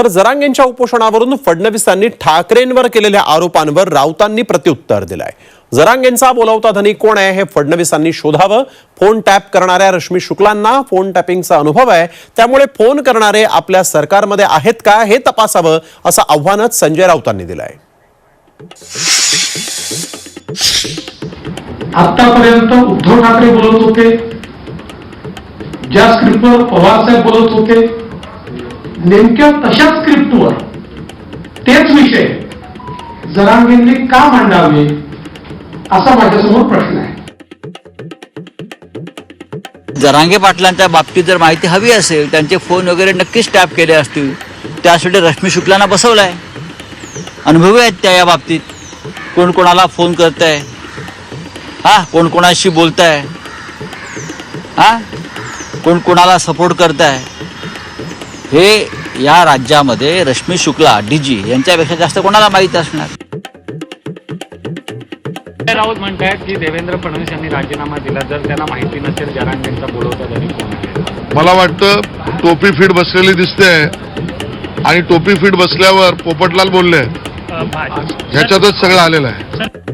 तर जरांगेंच्या उपोषणावरून फडणवीसांनी ठाकरेंवर केलेल्या आरोपांवर राऊतांनी प्रत्युत्तर दिलंय. जरांगेंचा बोलावता धनी कोण आहे हे फडणवीसांनी शोधावं. फोन टॅप करणाऱ्या रश्मी शुक्लांना फोन टॅपिंगचा अनुभव आहे. त्यामुळे फोन करणारे आपल्या सरकारमध्ये आहेत का हे तपासावं असं आव्हानच संजय राऊतांनी दिलंय. आतापर्यंत उद्धव ठाकरे बोलत होते. ज्या स्क्रिप्टवर पवार साहेब बोलत होते नेमक्या तशाच स्क्रिप्टवर तेच विषय जरांगेंनी का मांडावे असा माझ्यासमोर प्रश्न आहे. जरांगे पाटलांच्या बाबतीत जर माहिती हवी असेल त्यांचे फोन वगैरे नक्कीच टॅप केले असतील. त्यासाठी रश्मी शुक्लांना बसवलाय. अनुभवी आहेत त्या या बाबतीत. कोण कोणाला फोन करत आहे हा कोण कोणाशी बोलत आहे हा? कोण कोणाला सपोर्ट करत आहे हे या राज्यामध्ये रश्मी शुक्ला डी जी यांच्यापेक्षा जास्त कोणाला माहीत असणार? राऊत म्हणतायत की देवेंद्र फडणवीस यांनी राजीनामा दिला जर त्यांना माहिती नसेल जरांगेंचा बोलवता तरी कोण मला वाटतं टोपी फिट बसलेली दिसते आणि टोपी फिट बसल्यावर पोपटलाल बोलले. ह्याच्यातच सगळं आलेलं आहे.